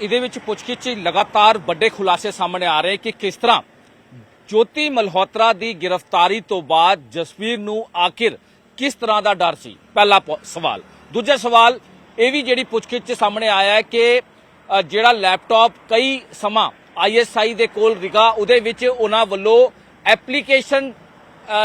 ਇਹਦੇ ਵਿੱਚ ਪੁੱਛਗਿੱਛ ਲਗਾਤਾਰ ਵੱਡੇ ਖੁਲਾਸੇ ਸਾਹਮਣੇ ਆ ਰਹੇ ਕਿ ਕਿਸ ਤਰ੍ਹਾਂ ਜੋਤੀ ਮਲਹੋਤਰਾ ਦੀ ਗ੍ਰਿਫਤਾਰੀ ਤੋਂ ਬਾਅਦ ਜਸਵੀਰ ਨੂੰ ਆਖਿਰ ਕਿਸ ਤਰ੍ਹਾਂ ਦਾ ਡਰ ਸੀ? ਪਹਿਲਾ ਸਵਾਲ। ਦੂਜਾ ਸਵਾਲ, ਇਹ ਵੀ ਜਿਹੜੀ ਪੁੱਛਗਿੱਛ ਸਾਹਮਣੇ ਆਇਆ ਹੈ ਕਿ ਜਿਹੜਾ ਲੈਪਟਾਪ ਕਈ ਸਮਾਂ ਆਈਐਸਆਈ ਦੇ ਕੋਲ ਰਿਗਾ, ਉਹਦੇ ਵਿੱਚ ਉਹਨਾਂ ਵੱਲੋਂ ਐਪਲੀਕੇਸ਼ਨ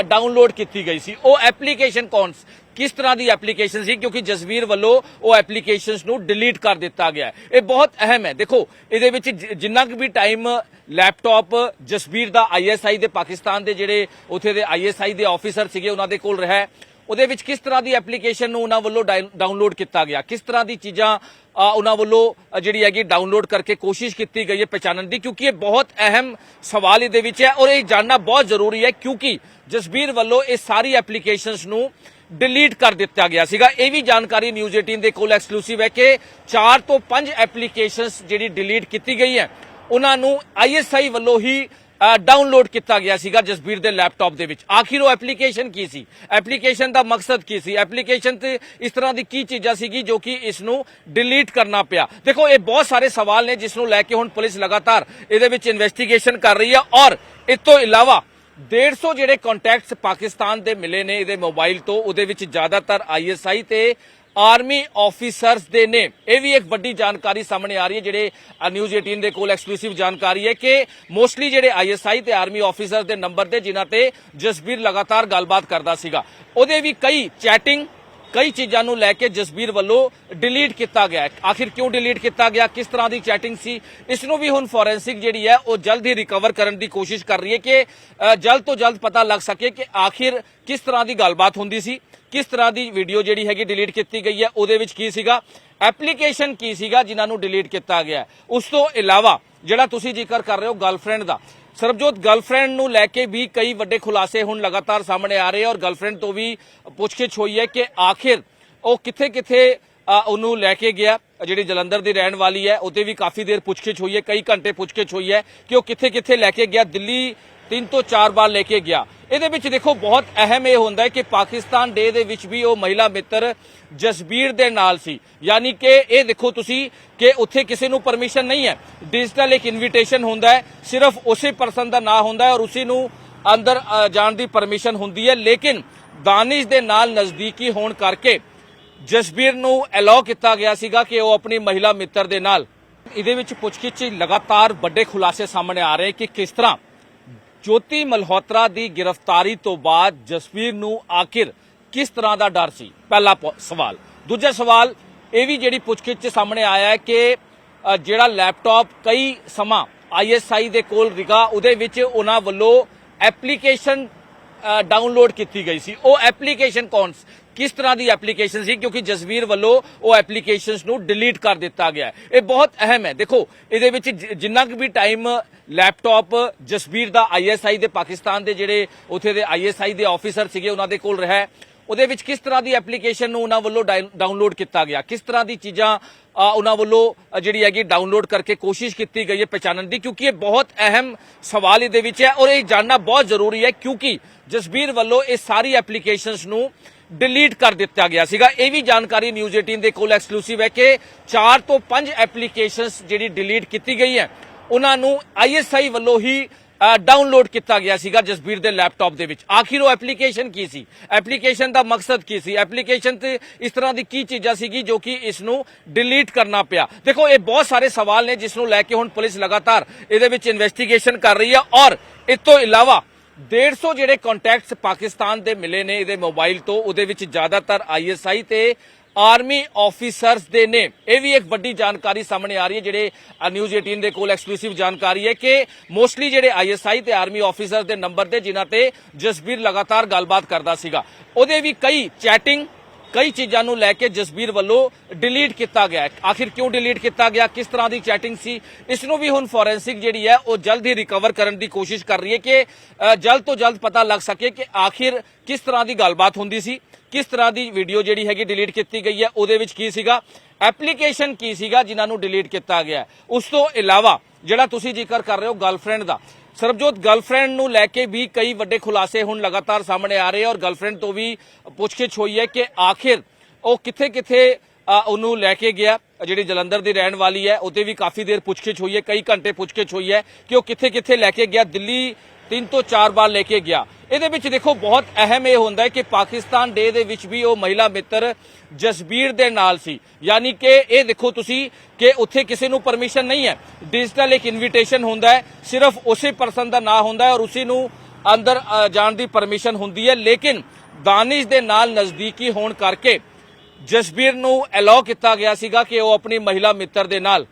ਡਾਊਨਲੋਡ ਕੀਤੀ ਗਈ ਸੀ। ਉਹ ਐਪਲੀਕੇਸ਼ਨ ਕੌਣ ਕਿਸ ਤਰ੍ਹਾਂ ਦੀ ਐਪਲੀਕੇਸ਼ਨ ਸੀ? ਕਿਉਂਕਿ ਜਸਵੀਰ ਵੱਲੋਂ ਉਹ ਐਪਲੀਕੇਸ਼ਨਸ ਨੂੰ ਡਿਲੀਟ ਕਰ ਦਿੱਤਾ ਗਿਆ ਇਹ ਬਹੁਤ ਅਹਿਮ ਹੈ। ਦੇਖੋ, ਇਹਦੇ ਵਿੱਚ ਜਿੰਨਾ ਕੁ ਵੀ ਟਾਈਮ ਲੈਪਟਾਪ ਜਸਵੀਰ ਦਾ ਆਈਐਸਆਈ ਦੇ ਪਾਕਿਸਤਾਨ ਦੇ ਜਿਹੜੇ ਉੱਥੇ ਦੇ ਆਈਐਸਆਈ ਦੇ ਆਫੀਸਰ ਸੀਗੇ, ਉਹਨਾਂ ਦੇ ਕੋਲ ਰਿਹਾ ਉਹਦੇ ਵਿੱਚ ਕਿਸ ਤਰ੍ਹਾਂ ਦੀ ਐਪਲੀਕੇਸ਼ਨ ਨੂੰ ਉਹਨਾਂ ਵੱਲੋਂ ਡਾਊਨਲੋਡ ਕੀਤਾ ਗਿਆ? ਕਿਸ ਤਰ੍ਹਾਂ ਦੀ ਚੀਜ਼ਾਂ ਅ, ਉਹਨਾਂ ਵੱਲੋਂ ਜਿਹੜੀ ਹੈਗੀ ਡਾਊਨਲੋਡ ਕਰਕੇ ਕੋਸ਼ਿਸ਼ ਕੀਤੀ ਗਈ ਹੈ ਪਛਾਣਨ ਦੀ? ਕਿਉਂਕਿ ਇਹ ਬਹੁਤ ਅਹਿਮ ਸਵਾਲ ਇਹਦੇ ਵਿੱਚ ਹੈ ਔਰ ਇਹ ਜਾਣਨਾ ਬਹੁਤ ਜ਼ਰੂਰੀ ਹੈ ਕਿਉਂਕਿ ਜਸਬੀਰ ਵੱਲੋਂ ਇਹ ਸਾਰੀ ਐਪਲੀਕੇਸ਼ਨਸ ਨੂੰ ਡਿਲੀਟ ਕਰ ਦਿੱਤਾ ਗਿਆ ਸੀਗਾ। ਇਹ ਵੀ ਜਾਣਕਾਰੀ ਨਿਊਜ਼ 18 ਦੇ ਕੋਲ ਐਕਸਕਲੂਸਿਵ ਹੈ ਕਿ 4 ਤੋਂ 5 ਐਪਲੀਕੇਸ਼ਨਸ ਜਿਹੜੀ ਡਿਲੀਟ ਕੀਤੀ ਗਈ ਹੈ ਉਹਨਾਂ ਨੂੰ ਆਈਐਸਆਈ ਵੱਲੋਂ ਹੀ ਡਾਊਨਲੋਡ ਕੀਤਾ ਗਿਆ ਸੀਗਾ ਜਸਬੀਰ ਦੇ ਲੈਪਟਾਪ ਦੇ ਵਿੱਚ। ਆਖਿਰ ਉਹ ਐਪਲੀਕੇਸ਼ਨ ਕੀ ਸੀ? ਐਪਲੀਕੇਸ਼ਨ ਦਾ ਮਕਸਦ ਕੀ ਸੀ? ਐਪਲੀਕੇਸ਼ਨ ਤੇ ਇਸ ਤਰ੍ਹਾਂ ਦੀ ਕੀ ਚੀਜ਼ਾਂ ਸੀਗੀ ਜੋ ਕਿ ਇਸ ਨੂੰ ਡਿਲੀਟ ਕਰਨਾ ਪਿਆ? ਦੇਖੋ, ਇਹ ਬਹੁਤ ਸਾਰੇ ਸਵਾਲ ਨੇ ਜਿਸ ਨੂੰ ਲੈ ਕੇ ਹੁਣ ਪੁਲਿਸ ਲਗਾਤਾਰ ਇਹਦੇ ਵਿੱਚ ਇਨਵੈਸਟੀਗੇਸ਼ਨ ਕਰ ਰਹੀ ਹੈ ਔਰ ਇਸ ਤੋਂ ਇਲਾਵਾ 150 ਜਿਹੜੇ ਕੰਟੈਕਟਸ ਪਾਕਿਸਤਾਨ ਦੇ ਮਿਲੇ ਨੇ ਇਹਦੇ ਮੋਬਾਈਲ ਤੋਂ, ਉਹਦੇ ਵਿੱਚ ਜ਼ਿਆਦਾਤਰ ਆਈਐਸਆਈ ਤੇ ਆਰਮੀ ਆਫੀਸਰਸ ਦੇ ਨੇ। ਇਹ ਵੀ ਇੱਕ ਵੱਡੀ ਜਾਣਕਾਰੀ ਸਾਹਮਣੇ ਆ ਰਹੀ ਹੈ, ਜਿਹੜੇ ਨਿਊਜ਼ 18 ਦੇ ਕੋਲ ਐਕਸਕਲੂਸਿਵ ਜਾਣਕਾਰੀ ਹੈ ਕਿ ਮੋਸਟਲੀ ਜਿਹੜੇ ਆਈਐਸਆਈ ਤੇ ਆਰਮੀ ਆਫੀਸਰਸ ਦੇ ਨੰਬਰ ਦੇ ਜਿਨ੍ਹਾਂ ਤੇ ਜਸਬੀਰ ਲਗਾਤਾਰ ਗੱਲਬਾਤ ਕਰਦਾ ਸੀਗਾ। ਉਹਦੇ ਵੀ ਕਈ ਚੈਟਿੰਗ ਕਈ ਚੀਜ਼ਾਂ ਨੂੰ ਲੈ ਕੇ ਜਸਬੀਰ ਵੱਲੋਂ ਡਿਲੀਟ ਕੀਤਾ ਗਿਆ ਆਖਿਰ ਕਿਉਂ ਡਿਲੀਟ ਕੀਤਾ ਗਿਆ? ਕਿਸ ਤਰ੍ਹਾਂ ਦੀ ਚੈਟਿੰਗ ਸੀ? ਇਸ ਨੂੰ ਵੀ ਹੁਣ ਫੋਰੈਂਸਿਕ ਜਿਹੜੀ ਹੈ, ਉਹ ਜਲਦ ਹੀ ਰਿਕਵਰ ਕਰਨ ਦੀ ਕੋਸ਼ਿਸ਼ ਕਰ ਰਹੀ ਹੈ ਕਿ ਜਲਦ ਤੋਂ ਜਲਦ ਪਤਾ ਲੱਗ ਸਕੇ ਕਿ ਆਖਿਰ ਕਿਸ ਤਰ੍ਹਾਂ ਦੀ ਗੱਲਬਾਤ ਹੁੰਦੀ ਸੀ, ਕਿਸ ਤਰ੍ਹਾਂ ਦੀ ਵੀਡੀਓ ਜਿਹੜੀ ਹੈਗੀ ਡਿਲੀਟ ਕੀਤੀ ਗਈ ਹੈ, ਉਹਦੇ ਵਿੱਚ ਕੀ ਸੀਗਾ? ਐਪਲੀਕੇਸ਼ਨ ਕੀ ਸੀਗਾ ਜਿਨ੍ਹਾਂ ਨੂੰ ਡਿਲੀਟ ਕੀਤਾ ਗਿਆ ਉਸ ਤੋਂ ਇਲਾਵਾ ਜਿਹੜਾ ਤੁਸੀਂ ਜ਼ਿਕਰ ਕਰ ਰਹੇ ਹੋ ਗਰਲਫ੍ਰੈਂਡ ਦਾ ਸਰਬਜੋਤ ਗਰਲਫ੍ਰੈਂਡ ਨੂੰ ਲੈ ਕੇ ਵੀ ਕਈ ਵੱਡੇ ਖੁਲਾਸੇ ਹੁਣ ਲਗਾਤਾਰ ਸਾਹਮਣੇ ਆ ਰਹੇ ਔਰ ਗਰਲਫ੍ਰੈਂਡ ਤੋਂ ਵੀ ਪੁੱਛਗਿੱਛ ਹੋਈ ਹੈ ਕਿ ਆਖਿਰ ਉਹ ਕਿੱਥੇ ਕਿੱਥੇ ਉਹਨੂੰ ਲੈ ਕੇ ਗਿਆ। ਜਿਹੜੀ ਜਲੰਧਰ ਦੀ ਰਹਿਣ ਵਾਲੀ ਹੈ ਉਹਤੇ ਵੀ ਕਾਫੀ ਦੇਰ ਪੁੱਛਗਿੱਛ ਹੋਈ ਹੈ, ਕਈ ਘੰਟੇ ਪੁੱਛਗਿੱਛ ਹੋਈ ਹੈ ਕਿ ਉਹ ਕਿੱਥੇ ਕਿੱਥੇ ਲੈ ਕੇ ਗਿਆ। ਦਿੱਲੀ ਤਿੰਨ ਤੋਂ ਚਾਰ ਵਾਰ ਲੈ ਕੇ ਗਿਆ। ਇਹਦੇ ਵਿੱਚ ਦੇਖੋ, ਬਹੁਤ ਅਹਿਮ ਇਹ ਹੁੰਦਾ ਹੈ ਕਿ ਪਾਕਿਸਤਾਨ ਡੇ ਦੇ ਵਿੱਚ ਵੀ ਉਹ ਮਹਿਲਾ ਮਿੱਤਰ ਜਸਬੀਰ ਦੇ ਨਾਲ ਸੀ। ਯਾਨੀ ਕਿ ਇਹ ਦੇਖੋ ਤੁਸੀਂ ਕਿ ਉੱਥੇ ਕਿਸੇ ਨੂੰ ਪਰਮਿਸ਼ਨ ਨਹੀਂ ਹੈ। ਡਿਜੀਟਲ ਇੱਕ ਇਨਵੀਟੇਸ਼ਨ ਹੁੰਦਾ ਹੈ, ਸਿਰਫ ਉਸੇ ਪਰਸਨ ਦਾ ਨਾਂ ਹੁੰਦਾ ਹੈ ਔਰ ਉਸੇ ਨੂੰ ਅੰਦਰ ਜਾਣ ਦੀ ਪਰਮਿਸ਼ਨ ਹੁੰਦੀ ਹੈ। ਲੇਕਿਨ ਦਾਨਿਸ਼ ਦੇ ਨਾਲ ਨਜ਼ਦੀਕੀ ਹੋਣ ਕਰਕੇ ਜਸਬੀਰ ਨੂੰ ਅਲਾਉ ਕੀਤਾ ਗਿਆ ਸੀਗਾ ਕਿ ਉਹ ਆਪਣੀ ਮਹਿਲਾ ਮਿੱਤਰ ਦੇ ਨਾਲ। ਇਹਦੇ ਵਿੱਚ ਪੁੱਛਗਿੱਛ ਲਗਾਤਾਰ ਵੱਡੇ ਖੁਲਾਸੇ ਸਾਹਮਣੇ ਆ ਰਹੇ ਕਿ ਕਿਸ ਤਰ੍ਹਾਂ ਜੋਤੀ ਮਲਹੋਤਰਾ ਦੀ ਗ੍ਰਿਫਤਾਰੀ ਤੋਂ ਬਾਅਦ ਜਸਵੀਰ ਨੂੰ ਆਖਿਰ ਕਿਸ ਤਰ੍ਹਾਂ ਦਾ ਡਰ ਸੀ? ਪਹਿਲਾ ਸਵਾਲ। ਦੂਜਾ ਸਵਾਲ, ਇਹ ਵੀ ਜਿਹੜੀ ਪੁੱਛਗਿੱਛ 'ਚ ਸਾਹਮਣੇ ਆਇਆ ਹੈ ਕਿ ਜਿਹੜਾ ਲੈਪਟਾਪ ਕਈ ਸਮਾਂ ਆਈਐਸਆਈ ਦੇ ਕੋਲ ਰਿਗਾ, ਉਹਦੇ ਵਿੱਚ ਉਹਨਾਂ ਵੱਲੋਂ ਐਪਲੀਕੇਸ਼ਨ ਡਾਊਨਲੋਡ ਕੀਤੀ ਗਈ ਸੀ। ਉਹ ਐਪਲੀਕੇਸ਼ਨ ਕੌਣ ਕਿਸ ਤਰ੍ਹਾਂ ਦੀ ਐਪਲੀਕੇਸ਼ਨ ਸੀ? ਕਿਉਂਕਿ ਜਸਵੀਰ ਵੱਲੋਂ ਉਹ ਐਪਲੀਕੇਸ਼ਨਸ ਨੂੰ ਡਿਲੀਟ ਕਰ ਦਿੱਤਾ ਗਿਆ ਇਹ ਬਹੁਤ ਅਹਿਮ ਹੈ। ਦੇਖੋ, ਇਹਦੇ ਵਿੱਚ ਜਿੰਨਾ ਕੁ ਵੀ ਟਾਈਮ ਲੈਪਟਾਪ ਜਸਵੀਰ ਦਾ ਆਈਐਸਆਈ ਦੇ ਪਾਕਿਸਤਾਨ ਦੇ ਜਿਹੜੇ ਉੱਥੇ ਦੇ ਆਈਐਸਆਈ ਦੇ ਆਫੀਸਰ ਸੀਗੇ, ਉਹਨਾਂ ਦੇ ਕੋਲ ਰਿਹਾ ਉਹਦੇ ਵਿੱਚ ਕਿਸ ਤਰ੍ਹਾਂ ਦੀ ਐਪਲੀਕੇਸ਼ਨ ਨੂੰ ਉਹਨਾਂ ਵੱਲੋਂ ਡਾਊਨਲੋਡ ਕੀਤਾ ਗਿਆ? ਕਿਸ ਤਰ੍ਹਾਂ ਦੀ ਚੀਜ਼ਾਂ ਅ, ਉਹਨਾਂ ਵੱਲੋਂ ਜਿਹੜੀ ਹੈਗੀ ਡਾਊਨਲੋਡ ਕਰਕੇ ਕੋਸ਼ਿਸ਼ ਕੀਤੀ ਗਈ ਹੈ ਪਛਾਣਨ ਦੀ? ਕਿਉਂਕਿ ਇਹ ਬਹੁਤ ਅਹਿਮ ਸਵਾਲ ਇਹਦੇ ਵਿੱਚ ਹੈ ਔਰ ਇਹ ਜਾਣਨਾ ਬਹੁਤ ਜ਼ਰੂਰੀ ਹੈ ਕਿਉਂਕਿ ਜਸਬੀਰ ਵੱਲੋਂ ਇਹ ਸਾਰੀ ਐਪਲੀਕੇਸ਼ਨਸ ਨੂੰ ਡਿਲੀਟ ਕਰ ਦਿੱਤਾ ਗਿਆ ਸੀਗਾ। ਇਹ ਵੀ ਜਾਣਕਾਰੀ ਨਿਊਜ਼ 18 ਦੇ ਕੋਲ ਐਕਸਕਲੂਸਿਵ ਹੈ ਕਿ 4 ਤੋਂ 5 ਐਪਲੀਕੇਸ਼ਨਸ ਜਿਹੜੀ ਡਿਲੀਟ ਕੀਤੀ ਗਈ ਹੈ ਉਹਨਾਂ ਨੂੰ ਆਈਐਸਆਈ ਵੱਲੋਂ ਹੀ ਡਾਊਨਲੋਡ ਕੀਤਾ ਗਿਆ ਸੀਗਾ ਜਸਬੀਰ ਦੇ ਲੈਪਟਾਪ ਦੇ ਵਿੱਚ। ਆਖਿਰ ਉਹ ਐਪਲੀਕੇਸ਼ਨ ਕੀ ਸੀ? ਐਪਲੀਕੇਸ਼ਨ ਦਾ ਮਕਸਦ ਕੀ ਸੀ? ਐਪਲੀਕੇਸ਼ਨ ਤੇ ਇਸ ਤਰ੍ਹਾਂ ਦੀ ਕੀ ਚੀਜ਼ਾਂ ਸੀਗੀ ਜੋ ਕਿ ਇਸ ਨੂੰ ਡਿਲੀਟ ਕਰਨਾ ਪਿਆ? ਦੇਖੋ, ਇਹ ਬਹੁਤ ਸਾਰੇ ਸਵਾਲ ਨੇ ਜਿਸ ਨੂੰ ਲੈ ਕੇ ਹੁਣ ਪੁਲਿਸ ਲਗਾਤਾਰ ਇਹਦੇ ਵਿੱਚ ਇਨਵੈਸਟੀਗੇਸ਼ਨ ਕਰ ਰਹੀ ਹੈ ਔਰ ਇਸ ਤੋਂ ਇਲਾਵਾ 150 ਜਿਹੜੇ ਕੰਟੈਕਟਸ ਪਾਕਿਸਤਾਨ ਦੇ ਮਿਲੇ ਨੇ ਇਹਦੇ ਮੋਬਾਈਲ ਤੋਂ, ਉਹਦੇ ਵਿੱਚ ਜ਼ਿਆਦਾਤਰ ਆਈਐਸਆਈ ਤੇ ਆਰਮੀ ਆਫੀਸਰਸ ਦੇ ਨੇ। ਇਹ ਵੀ ਇੱਕ ਵੱਡੀ ਜਾਣਕਾਰੀ ਸਾਹਮਣੇ ਆ ਰਹੀ ਹੈ, ਜਿਹੜੇ ਨਿਊਜ਼ 18 ਦੇ ਕੋਲ ਐਕਸਕਲੂਸਿਵ ਜਾਣਕਾਰੀ ਹੈ ਕਿ ਮੋਸਟਲੀ ਜਿਹੜੇ ਆਈਐਸਆਈ ਤੇ ਆਰਮੀ ਆਫੀਸਰਸ ਦੇ ਨੰਬਰ ਦੇ ਜਿਨ੍ਹਾਂ ਤੇ ਜਸਬੀਰ ਲਗਾਤਾਰ ਗੱਲਬਾਤ ਕਰਦਾ ਸੀਗਾ। ਉਹਦੇ ਵੀ ਕਈ ਚੈਟਿੰਗ ਕਈ ਚੀਜ਼ਾਂ ਨੂੰ ਲੈ ਕੇ ਜਸਬੀਰ ਵੱਲੋਂ ਡਿਲੀਟ ਕੀਤਾ ਗਿਆ ਆਖਿਰ ਕਿਉਂ ਡਿਲੀਟ ਕੀਤਾ ਗਿਆ? ਕਿਸ ਤਰ੍ਹਾਂ ਦੀ ਚੈਟਿੰਗ ਸੀ? ਇਸ ਨੂੰ ਵੀ ਹੁਣ ਫੋਰੈਂਸਿਕ ਜਿਹੜੀ ਹੈ, ਉਹ ਜਲਦ ਹੀ ਰਿਕਵਰ ਕਰਨ ਦੀ ਕੋਸ਼ਿਸ਼ ਕਰ ਰਹੀ ਹੈ ਕਿ ਜਲਦ ਤੋਂ ਜਲਦ ਪਤਾ ਲੱਗ ਸਕੇ ਕਿ ਆਖਿਰ ਕਿਸ ਤਰ੍ਹਾਂ ਦੀ ਗੱਲਬਾਤ ਹੁੰਦੀ ਸੀ, ਕਿਸ ਤਰ੍ਹਾਂ ਦੀ ਵੀਡੀਓ ਜਿਹੜੀ ਹੈਗੀ ਡਿਲੀਟ ਕੀਤੀ ਗਈ ਹੈ, ਉਹਦੇ ਵਿੱਚ ਕੀ ਸੀਗਾ? ਐਪਲੀਕੇਸ਼ਨ ਕੀ ਸੀਗਾ ਜਿਨ੍ਹਾਂ ਨੂੰ ਡਿਲੀਟ ਕੀਤਾ ਗਿਆ ਉਸ ਤੋਂ ਇਲਾਵਾ ਜਿਹੜਾ ਤੁਸੀਂ ਜ਼ਿਕਰ ਕਰ ਰਹੇ ਹੋ ਗਰਲਫ੍ਰੈਂਡ ਦਾ ਸਰਬਜੋਤ ਗਰਲਫ੍ਰੈਂਡ ਨੂੰ ਲੈ ਕੇ ਵੀ ਕਈ ਵੱਡੇ ਖੁਲਾਸੇ ਹੁਣ ਲਗਾਤਾਰ ਸਾਹਮਣੇ ਆ ਰਹੇ ਔਰ ਗਰਲਫ੍ਰੈਂਡ ਤੋਂ ਵੀ ਪੁੱਛਗਿੱਛ ਹੋਈ ਹੈ ਕਿ ਆਖਿਰ ਉਹ ਕਿੱਥੇ ਕਿੱਥੇ ਉਹਨੂੰ ਲੈ ਕੇ ਗਿਆ। ਜਿਹੜੀ ਜਲੰਧਰ ਦੀ ਰਹਿਣ ਵਾਲੀ ਹੈ ਉਹਤੇ ਵੀ ਕਾਫੀ ਦੇਰ ਪੁੱਛਗਿੱਛ ਹੋਈ ਹੈ, ਕਈ ਘੰਟੇ ਪੁੱਛਗਿੱਛ ਹੋਈ ਹੈ ਕਿ ਉਹ ਕਿੱਥੇ ਕਿੱਥੇ ਲੈ ਕੇ ਗਿਆ। ਦਿੱਲੀ ਤਿੰਨ ਤੋਂ ਚਾਰ ਵਾਰ ਲੈ ਕੇ ਗਿਆ। ਇਹਦੇ ਵਿੱਚ ਦੇਖੋ, ਬਹੁਤ ਅਹਿਮ ਇਹ ਹੁੰਦਾ ਹੈ ਕਿ ਪਾਕਿਸਤਾਨ ਡੇ ਦੇ ਵਿੱਚ ਵੀ ਉਹ ਮਹਿਲਾ ਮਿੱਤਰ ਜਸਬੀਰ ਦੇ ਨਾਲ ਸੀ। ਯਾਨੀ ਕਿ ਇਹ ਦੇਖੋ ਤੁਸੀਂ ਕਿ ਉੱਥੇ ਕਿਸੇ ਨੂੰ ਪਰਮਿਸ਼ਨ ਨਹੀਂ ਹੈ। ਡਿਜੀਟਲ ਇੱਕ ਇਨਵੀਟੇਸ਼ਨ ਹੁੰਦਾ ਹੈ, ਸਿਰਫ ਉਸੇ ਪਰਸਨ ਦਾ ਨਾਂ ਹੁੰਦਾ ਹੈ ਔਰ ਉਸੇ ਨੂੰ ਅੰਦਰ ਜਾਣ ਦੀ ਪਰਮਿਸ਼ਨ ਹੁੰਦੀ ਹੈ। ਲੇਕਿਨ ਦਾਨਿਸ਼ ਦੇ ਨਾਲ ਨਜ਼ਦੀਕੀ ਹੋਣ ਕਰਕੇ ਜਸਬੀਰ ਨੂੰ ਅਲਾਉ ਕੀਤਾ ਗਿਆ ਸੀਗਾ ਕਿ ਉਹ ਆਪਣੀ ਮਹਿਲਾ ਮਿੱਤਰ ਦੇ ਨਾਲ।